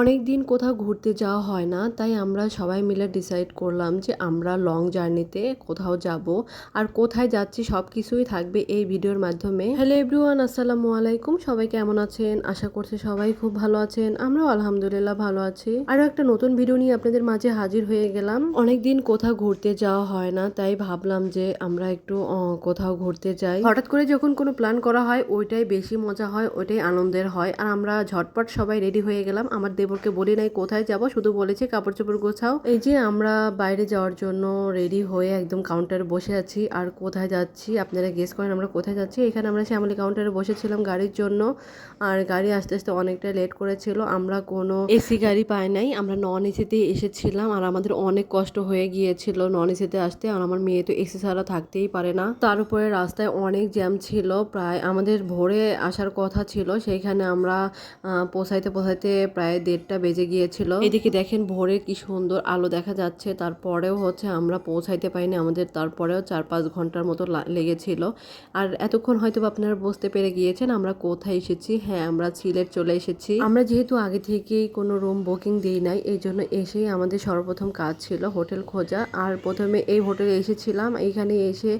অনেক দিন কোথাও ঘুরতে যাওয়া হয় না, তাই আমরা সবাই মিলে ডিসাইড করলাম যে আমরা লং জার্নিতে কোথাও যাব আর কোথায় যাচ্ছি সব কিছুই থাকবে এই ভিডিওর মাধ্যমে। হ্যালো এভরিওয়ান আসসালামু আলাইকুম। সবাই কেমন আছেন? আশা করছি সবাই খুব ভালো আছেন। আমরাও আলহামদুলিল্লাহ ভালো আছি। আরও একটা নতুন ভিডিও নিয়ে আপনাদের মাঝে হাজির হয়ে গেলাম। অনেক দিন কোথাও ঘুরতে যাওয়া হয় না, তাই ভাবলাম যে আমরা একটু কোথাও ঘুরতে যাই। হঠাৎ করে যখন কোনো প্ল্যান করা হয়, ওইটাই বেশি মজা হয়, ওইটাই আনন্দের হয়। আর আমরা ঝটপট সবাই রেডি হয়ে গেলাম। আমার দেবরকে বলি নাই কোথায় যাব? শুধু বলেছে কাপড় চোপড় গোছাও। এই যে আমরা বাইরে যাওয়ার জন্য রেডি হয়ে একদম কাউন্টারে বসে আছি। আর কোথায় যাচ্ছি? আপনারা গেস করেন আমরা কোথায় যাচ্ছি? এখানে আমরা শ্যামলি কাউন্টারে বসেছিলাম গাড়ির জন্য। আর গাড়ি আস্তে আস্তে অনেকটা লেট করেছিল। আমরা কোনো এসি গাড়ি পাই নাই। আমরা নন এসিতে এসেছিলাম। আর আমাদের অনেক কষ্ট হয়ে গিয়েছিল নন এসিতে আসতে। আর আমার মেয়ে তো এসি ছাড়া থাকতেই পারে না। তার উপরে রাস্তায় অনেক জ্যাম ছিল। প্রায় আমাদের ভোরে আসার কথা ছিল। সেইখানে আমরা আহ, পৌঁছাইতে পৌঁছাইতে প্রায় দেড়টা বেজে গিয়েছিল। এদিকে দেখেন ভোরে কি সুন্দর আলো দেখা যাচ্ছে, তারপরেও হচ্ছে আমরা পৌঁছাইতে পারিনি, আমাদের তারপরেও চার পাঁচ ঘণ্টার মতো লেগেছিল। আর এতক্ষণ হয়তো আপনারা বুঝতে পেরে গিয়েছেন আমরা কোথায় এসেছি। হ্যাঁ আমরা সিলেট চলে এসেছি। আমরা যেহেতু আগে থেকেই কোনো রুম বুকিং দিই নাই, এই জন্য এসেই আমাদের সর্বপ্রথম কাজ ছিল হোটেল খোঁজা। আর প্রথমে এই হোটেলে এসেছিলাম, এইখানে এসে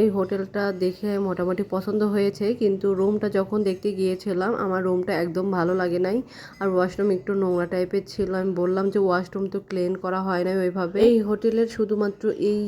এই হোটেলটা দেখে মোটামুটি পছন্দ হয়েছে। কিন্তু রুমটা যখন দেখতে গিয়েছিলাম, আমার রুমটা একদম ভালো লাগে নাই। আর ওয়াশরুম একটু নোংরা টাইপের ছিল। আমি বললাম যে ওয়াশরুম তো ক্লিন করা হয় না ওইভাবে। এই হোটেলের শুধুমাত্র এই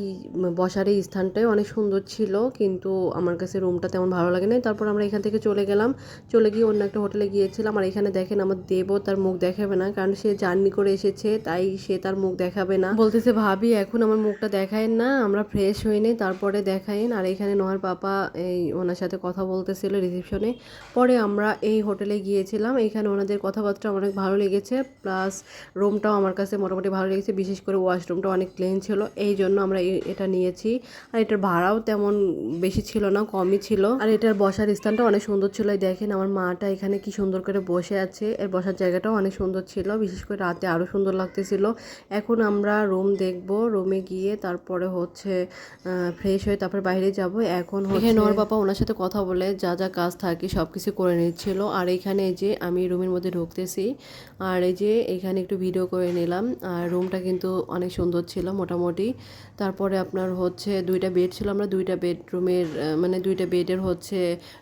বসার এই স্থানটাই অনেক সুন্দর ছিল, কিন্তু আমার কাছে রুমটা তেমন ভালো লাগে নাই। তারপর আমরা এখান থেকে চলে গেলাম। চলে গিয়ে অন্য একটা হোটেলে গিয়েছিলাম। আর এখানে দেখেন আমার দেবও তার মুখ দেখাবে না, কারণ সে জার্নি করে এসেছে, তাই সে তার মুখ দেখাবে না। বলতেছে, ভাবি, এখন আমার মুখটা দেখায়েন না, আমরা ফ্রেশ হয়ে নেই, তারপরে দেখাইন আর এখানে নোহার পাপা এই ওনার সাথে কথা বলতেছিল রিসেপশনে পরে আমরা এই হোটেলে গিয়েছিলাম। এখানে ওনাদের কথাবার্তা অনেক ভালো লেগেছে প্লাস রুমটাও আমার কাছে মোটামুটি ভালো লেগেছে বিশেষ করে ওয়াশরুমটা অনেক ক্লিন ছিল এই জন্য আমরা এটা নিয়েছি। আর এটার ভাড়াও তেমন বেশি ছিল না কমই ছিল। আর এটার বসার স্থানটা অনেক সুন্দর ছিল এই দেখেন আমার মাটা এখানে কি সুন্দর করে বসে আছে এর বসার জায়গাটাও অনেক সুন্দর ছিল বিশেষ করে রাতে আরও সুন্দর লাগতেছিল। এখন আমরা রুম দেখব রুমে গিয়ে তারপরে হচ্ছে ফ্রেশ হয়ে তারপর বাইরে যাব। এখন হচ্ছে নোর বাবা ওনার সাথে কথা বলে যা যা কাজ থাকে সব কিছু করে নিচ্ছিল। আর এখানে যে আমি রুমের মধ্যে ঢুকতেছি আর এই যে এখানে একটু ভিডিও করে নিলাম। আর রুমটা কিন্তু অনেক সুন্দর ছিল মোটামুটি। তারপরে আপনার হচ্ছে দুইটা বেড ছিল, আমরা দুইটা বেডরুমের মানে দুইটা বেডের হচ্ছে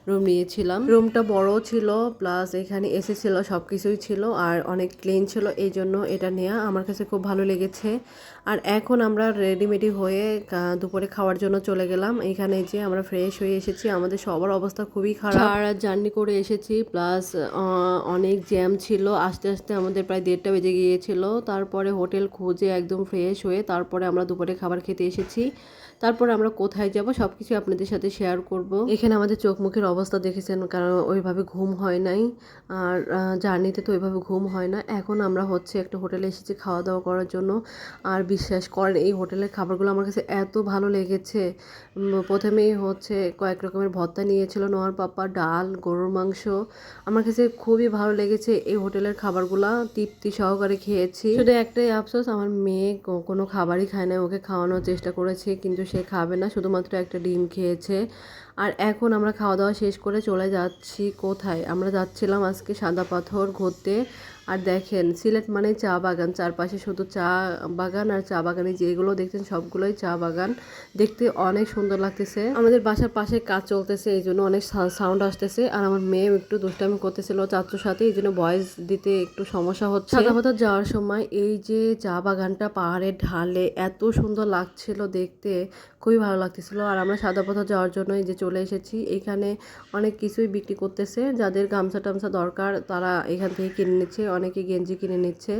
রুম নিয়েছিলাম। রুমটা বড় ছিল প্লাস এখানে এসি ছিল সব কিছুই ছিল, আর অনেক ক্লিন ছিল এই জন্য এটা নেওয়া আমার কাছে খুব ভালো লেগেছে। আর এখন আমরা রেডিমেডি হয়ে দুপুরে খাওয়ার জন্য চলে গেলাম। এখানে যে আমরা ফ্রেশ হয়ে এসেছি, আমাদের সবার অবস্থা খুবই খারাপ। আর জার্নি করে এসেছি প্লাস অনেক জ্যাম ছিল, আস্তে আস্তে আমাদের প্রায় দেড়টা বেজে গিয়েছিল। তারপরে হোটেল খুঁজে একদম ফ্রেশ হয়ে, তারপরে আমরা দুপুরে খাবার খেতে এসেছি। তারপর আমরা কোথায় যাব সব কিছু আপনাদের সাথে শেয়ার করব। এখানে আমাদের চোখ মুখের অবস্থা দেখেছেন, কারণ ওইভাবে ঘুম হয় নাই। আর জার্নিতে তো ওইভাবে ঘুম হয় না। এখন আমরা হচ্ছে একটা হোটেলে এসেছি খাওয়া দাওয়া করার জন্য। আর বিশ্বাস করেন, এই হোটেলের খাবারগুলো আমার কাছে এত ভালো লেগেছে। প্রথমেই হচ্ছে কয়েক রকমের ভর্তা নিয়েছিল, নোয়ার পাপা ডাল, গরুর মাংস। আমার কাছে খুবই ভালো লেগেছে এই হোটেলের খাবারগুলা। তৃপ্তি সহকারে খেয়েছি। শুধু একটাই আফসোস, আমার মেয়ে কোনো খাবারই খায় না ওকে খাওয়ানোর চেষ্টা করেছি, কিন্তু সে খাবে না। শুধুমাত্র একটা ডিম খেয়েছে। আর এখন আমরা খাওয়া দাওয়া শেষ করে চলে যাচ্ছি। কোথায়? আমরা যাচ্ছিলাম আজকে সাদা পাথর ঘুরতে। আর দেখেন, সিলেট মানে চা বাগান। চারপাশে শুধু চা বাগান আর চা বাগানে যেগুলো দেখছেন, সবগুলোই চা বাগান। দেখতে অনেক সুন্দর লাগতেছে। আমাদের বাসার পাশে কাজ চলতেছে, এই জন্য অনেক সাউন্ড আসতেছে। আর আমার মেয়ে একটু দুষ্টামি করতেছিল চাচুর সাথে, এই জন্য ভয়েস দিতে একটু সমস্যা হচ্ছে। সাদা যাওয়ার সময় এই যে চা বাগানটা পাহাড়ের ঢালে এত সুন্দর লাগছিল দেখতে, খুবই ভালো লাগতেছিল। আর আমরা সাদা পাথর যাওয়ার জন্য এই যে চলে এসেছি, এখানে অনেক কিছুই বিক্রি করতেছে। যাদের গামছা টামছা দরকার, তারা এখান থেকে কিনে নিচ্ছে। অনেকে গেঞ্জি কিনে নিচ্ছে।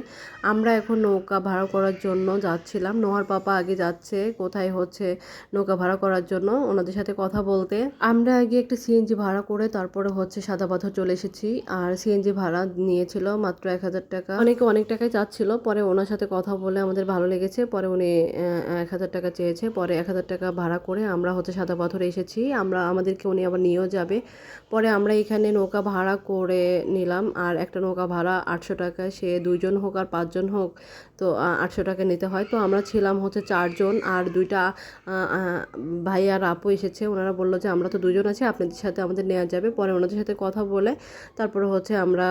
আমরা এখন নৌকা ভাড়া করার জন্য যাচ্ছিলাম। নোহার পাপা আগে যাচ্ছে, কোথায় হচ্ছে নৌকা ভাড়া করার জন্য ওনাদের সাথে কথা বলতে। আমরা আগে একটা সিএনজি ভাড়া করে তারপরে হচ্ছে সাদা পাথর চলে এসেছি। আর সিএনজি ভাড়া নিয়েছিল মাত্র এক হাজার টাকা। অনেকে অনেক টাকায় চাচ্ছিল পরে ওনার সাথে কথা বলে আমাদের ভালো লেগেছে, পরে উনি এক হাজার টাকা চেয়েছে, পরে এক হাজার টাকা ভাড়া করে আমরা হচ্ছে সাদা পাথরে এসেছি। আমরা, আমাদেরকে উনি আবার নিয়েও যাবে। পরে আমরা এখানে নৌকা ভাড়া করে নিলাম। আর একটা নৌকা ভাড়া আটশো টাকা, সে দুইজন হোক আর পাঁচজন হোক, তো আটশো টাকা নিতে হয়। তো আমরা ছিলাম হচ্ছে চারজন আর দুইটা ভাই আর আপু এসেছে। ওনারা বলল যে, আমরা তো দুজন আছি, আপনাদের সাথে আমাদের নেওয়া যাবে। পরে ওনাদের সাথে কথা বলে তারপরে হচ্ছে আমরা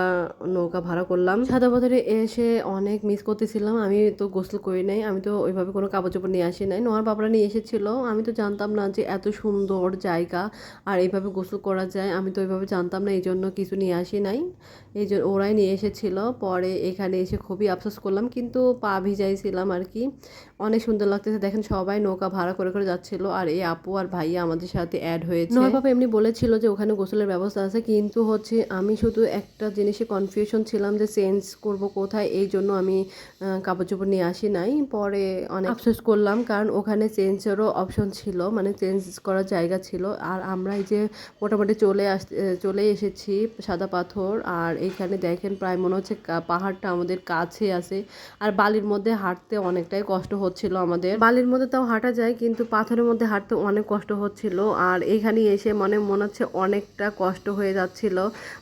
নৌকা ভাড়া করলাম। সাদা পাথরে এসে অনেক মিস করতেছিলাম। আমি তো গোসল করি নাই, আমি তো ওইভাবে কোনো কাপড় চোপড় নিয়ে আসি নাই। নোয়ার বাবারা নিয়ে এসেছিল। আমি তো জানতাম না যে, এত সুন্দর জায়গা আর এইভাবে গোসল করা যায়। আমি তো ওইভাবে জানতাম না এই জন্য কিছু নিয়ে আসি নাই। এই জন্য ওরাই নিয়ে এসেছিল। পরে এখানে এসে খুবই আফসোস করলাম কিন্তু পা ভিজাইছিলাম আর কি অনেক সুন্দর লাগতেছে। দেখেন সবাই নৌকা ভাড়া করে করে যাচ্ছিল। আর এই আপু আর ভাইয়া আমাদের সাথে অ্যাড হয়েছে। নয় বাবা এমনি বলেছিল যে ওখানে গোসলের ব্যবস্থা আছে কিন্তু হচ্ছে আমি শুধু একটা জিনিসে কনফিউশন ছিলাম যে চেঞ্জ করব কোথায় এই জন্য আমি কাপড় চোপড় নিয়ে আসি নাই। পরে অনেক আফসোস করলাম কারণ ওখানে চেঞ্জেরও অপশন ছিল মানে চেঞ্জ করার জায়গা ছিল। আর আমরা এই যে মোটামুটি চলে আস চলে এসেছি সাদা পাথর। আর এইখানে দেখেন প্রায় মনে হচ্ছে কা- পাহাড়টা আমাদের কাছে আছে। আর বালির মধ্যে হাঁটতে অনেকটাই কষ্ট হচ্ছিল আমাদের। বালির মধ্যে তাও হাঁটা যায়, কিন্তু পাথরের মধ্যে হাঁটতে অনেক কষ্ট হচ্ছিল। আর এইখানে এসে মনে মনে হচ্ছে অনেকটা কষ্ট হয়ে যাচ্ছিল।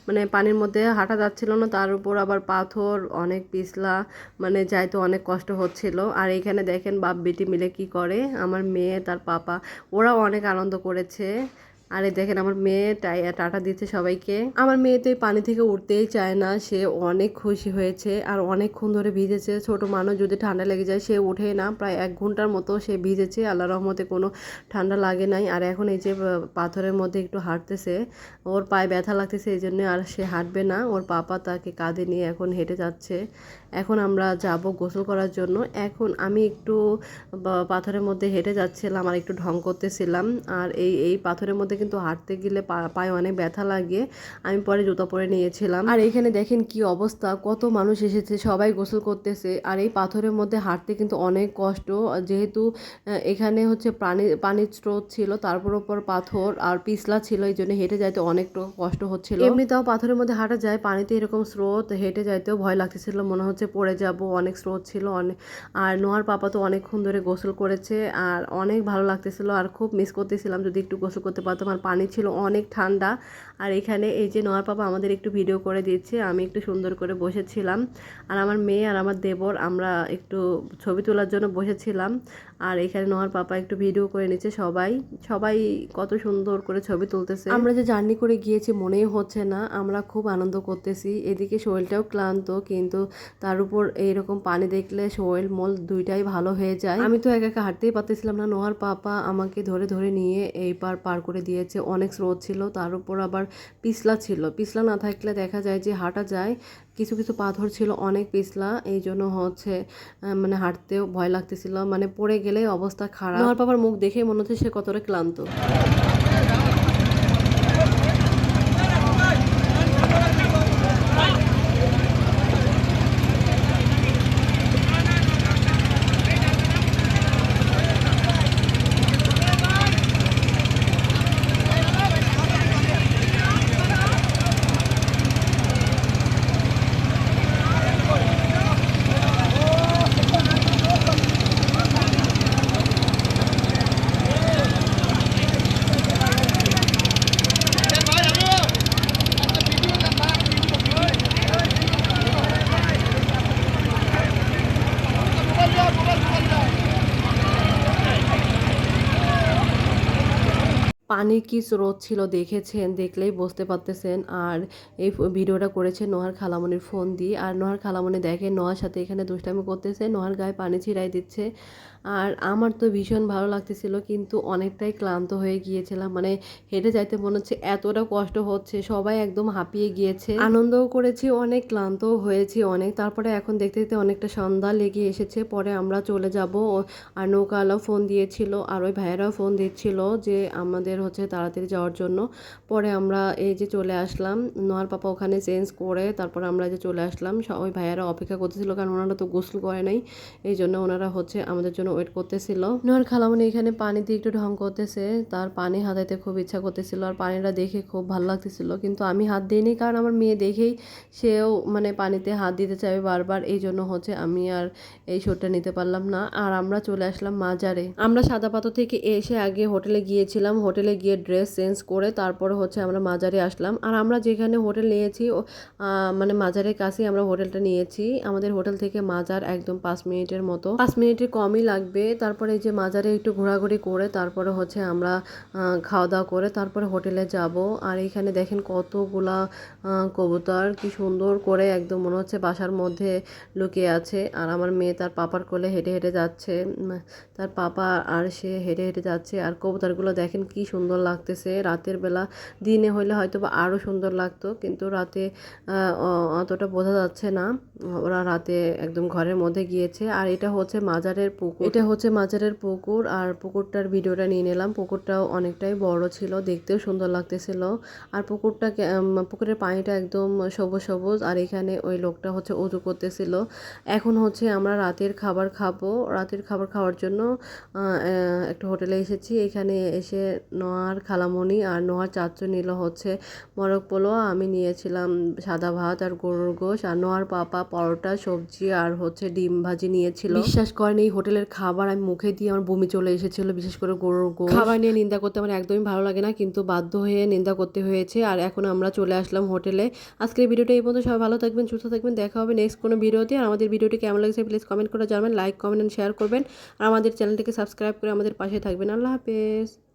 মানে পানির মধ্যে হাঁটা যাচ্ছিল না, তার উপর আবার পাথর, অনেক পিছলা মানে যাইতে অনেক কষ্ট হচ্ছিল। আর এইখানে দেখেন বাপ বেটি মিলে কি করে, আমার মেয়ে, তার পাপা, ওরাও অনেক আনন্দ করেছে। আরে দেখেন, আমার মেয়ে টাটা দিচ্ছে সবাইকে। আমার মেয়ে তো এই পানি থেকে উঠতেই চায় না, সে অনেক খুশি হয়েছে আর অনেকক্ষণ ধরে ভিজেছে। ছোট মানুষ যদি ঠান্ডা লেগে যায়, সে উঠে না। প্রায় এক ঘণ্টার মতো সে ভিজেছে। আল্লাহ রহমতে কোনো ঠান্ডা লাগে নাই। আর এখন এই যে পাথরের মধ্যে একটু হাঁটতেছে, ওর পায়ে ব্যথা লাগতেছে এই জন্য আর সে হাঁটবে না। ওর পাপা তাকে কাঁধে নিয়ে এখন হেঁটে যাচ্ছে। এখন আমরা যাব গোসল করার জন্য। এখন আমি একটু পাথরের মধ্যে হেঁটে যাচ্ছিলাম আর একটু ঢং করতেছিলাম। আর এই এই পাথরের মধ্যে কিন্তু হাঁটতে গেলে পায়ে অনেক ব্যথা লাগে। আমি পরে জুতো পরে নিয়েছিলাম। আর এখানে দেখেন কি অবস্থা, কত মানুষ এসেছে, সবাই গোসল করতেছে। আর এই পাথরের মধ্যে হাঁটতে কিন্তু অনেক কষ্ট। যেহেতু এখানে হচ্ছে পানি পানির স্রোত ছিল তারপর ওপর পাথর আর পিছলা ছিল, এই জন্য হেঁটে যাইতে অনেক কষ্ট হচ্ছিল। এমনিতেও পাথরের মধ্যে হাঁটা যায়, পানিতে এরকম স্রোত, হেঁটে যাইতেও ভয় লাগতেছিল, মনে হচ্ছে পড়ে যাব, অনেক স্রোত ছিল অনেক আর নোয়ার পাপা তো অনেকক্ষণ ধরে গোসল করেছে, আর অনেক ভালো লাগতেছিল, আর খুব মিস করতেছিলাম যদি একটু গোসল করতে পারতাম। আর পানি ছিল অনেক ঠান্ডা। আর এখানে এই যে নোয়ার পাপা আমাদের একটু ভিডিও করে দিচ্ছে, আমি একটু সুন্দর করে বসেছিলাম। আর আমার মেয়ে আর আমার দেবর, আমরা একটু ছবি তোলার জন্য বসেছিলাম। আর এখানে নোয়ার পাপা একটু ভিডিও করে নিচ্ছে সবাই। সবাই কত সুন্দর করে ছবি তুলতেছে। আমরা যে জার্নি করে গিয়েছি মনেই হচ্ছে না, আমরা খুব আনন্দ করতেছি। এদিকে শরীরটাও ক্লান্ত, কিন্তু তার উপর এইরকম পানি দেখলে শরীর মল দুইটাই ভালো হয়ে যায়। আমি তো একা একা হাঁটতেই পারতেছিলাম না, নোয়ার পাপা আমাকে ধরে ধরে নিয়ে এই পার পার করে দিয়েছে অনেক স্রোত ছিল, তার উপর আবার পিছলা ছিল। পিছলা না থাকলে দেখা যায় যে হাঁটা যায়, কিছু কিছু পাথর ছিল অনেক পিছলা এই জন্য হচ্ছে মানে হাঁটতেও ভয় লাগতেছিল। মানে পড়ে গেলে অবস্থা খারাপ। আমার বাবার মুখ দেখেই মনে হচ্ছে সে কতটা ক্লান্ত। পানির কি স্রোত ছিল, দেখেছেন, দেখলেই বুঝতে পারতেছেন। আর এই ভিডিওটা করেছে নোহার খালামনির ফোন দিয়ে। আর নোহার খালামনি দেখে নোহার সাথে এখানে দুষ্টামি করতেছে, নোহার গায়ে পানি ছিড়াই দিচ্ছে। আর আমার তো ভীষণ ভালো লাগতেছিল, কিন্তু অনেকটাই ক্লান্ত হয়ে গিয়েছিলাম। মানে হেঁটে যাইতে মনে হচ্ছে এতটা কষ্ট হচ্ছে, সবাই একদম হাঁপিয়ে গিয়েছে। আনন্দও করেছি, অনেক ক্লান্তও হয়েছি অনেক। তারপরে এখন দেখতে দেখতে অনেকটা সন্ধ্যা লেগে এসেছে, পরে আমরা চলে যাব। আর নৌকাওয়ালাও ফোন দিয়েছিল, আর ওই ভাইয়েরাও ফোন দিচ্ছিল যে আমাদের হচ্ছে তাড়াতাড়ি যাওয়ার জন্য। পরে আমরা এই যে চলে আসলাম, নোয়ার পাপা ওখানে চেঞ্জ করে তারপর আমরা যে চলে আসলাম ওই ভাইয়ারা অপেক্ষা করতেছিল, কারণ ওনারা তো গোসল করে নাই। এই জন্য ওনারা হচ্ছে আমাদের জন্য ওয়েট করতেছিল। নোয়ার খালামনি এখানে পানি দিয়ে একটু ঢং করতেছে, তার পানি হাতাইতে খুব ইচ্ছা করতেছিল আর পানিটা দেখে খুব ভালো লাগতেছিল। কিন্তু আমি হাত দিইনি কারণ আমার মেয়ে দেখেই সেও মানে পানিতে হাত দিতে চাইবে বারবার, এই জন্য হচ্ছে আমি আর এই শোটটা নিতে পারলাম না। আর আমরা চলে আসলাম মাজারে। আমরা সাদা পাথর থেকে এসে আগে হোটেলে গিয়েছিলাম। হোটেলে গিয়ে ড্রেস চেঞ্জ করে তারপরে হচ্ছে আমরা মাজারে আসলাম। আর আমরা যেখানে হোটেল নিয়েছি মানে মাজারের কাছেই আমরা হোটেলটা নিয়েছি। আমাদের হোটেল থেকে মাজার একদম পাঁচ মিনিটের মতো। পাঁচ মিনিটের কমই লাগবে। তারপরে এই যে মাজারে একটু ঘোরাঘুরি করে তারপরে হচ্ছে আমরা খাওয়া দাওয়া করে তারপরে হোটেলে যাব। আর এখানে দেখেন কতগুলা কবুতর, কি সুন্দর করে একদম মনে হচ্ছে বাসার মধ্যে লুকিয়ে আছে। আর আমার মেয়ে তার পাপার কোলে হেঁটে হেঁটে যাচ্ছে। তার পাপা আর সে হেঁটে হেঁটে যাচ্ছে। আর কবুতরগুলো দেখেন কি সুন্দর লাগতেছে। রাতের বেলা, দিনে হইলে হয়তো বা আরও সুন্দর লাগতো। কিন্তু রাতে অতটা বোঝা যাচ্ছে না। ওরা রাতে একদম ঘরের মধ্যে গিয়েছে। আর এটা হচ্ছে মাজারের পুকুর। এটা হচ্ছে মাজারের পুকুর, আর পুকুরটার ভিডিওটা নিয়ে নিলাম। পুকুরটাও অনেকটাই বড় ছিল, দেখতেও সুন্দর লাগতেছিল। আর পুকুরটা পুকুরের পানিটা একদম সবুজ সবুজ, আর এখানে ওই লোকটা হচ্ছে উজু করতেছিল। এখন হচ্ছে আমরা রাতের খাবার খাব। রাতের খাবার খাওয়ার জন্য একটা হোটেলে এসেছি। এখানে এসে নোয়ার খালামণি আর নোয়ার চাচু নিল হচ্ছে মরক পোলো আমি নিয়েছিলাম সাদা ভাত আর গরুর গোশ। আর নোয়ার পাপা পরোটা, সবজি আর হচ্ছে ডিম ভাজি নিয়েছিল। বিশ্বাস করেন, এই হোটেলের খাবার আমি মুখে দিয়ে আমার বমি চলে এসেছিল, বিশেষ করে গরুর গো খাবার নিয়ে নিন্দা করতে আমার একদমই ভালো লাগে না, কিন্তু বাধ্য হয়ে নিন্দা করতে হয়েছে। আর এখন আমরা চলে আসলাম হোটেলে আজকের ভিডিওটা এই পর্যন্ত, সবাই ভালো থাকবেন, সুস্থ থাকবেন, দেখা হবে নেক্সট কোনো ভিডিওতে। আর আমাদের ভিডিওটি কেমন লাগছে প্লিজ কমেন্ট করে জানাবেন লাইক কমেন্ট অ্যান্ড শেয়ার করবেন। আর আমাদের চ্যানেলটিকে সাবস্ক্রাইব করে আমাদের পাশে থাকবেন। আল্লাহ হাফেজ।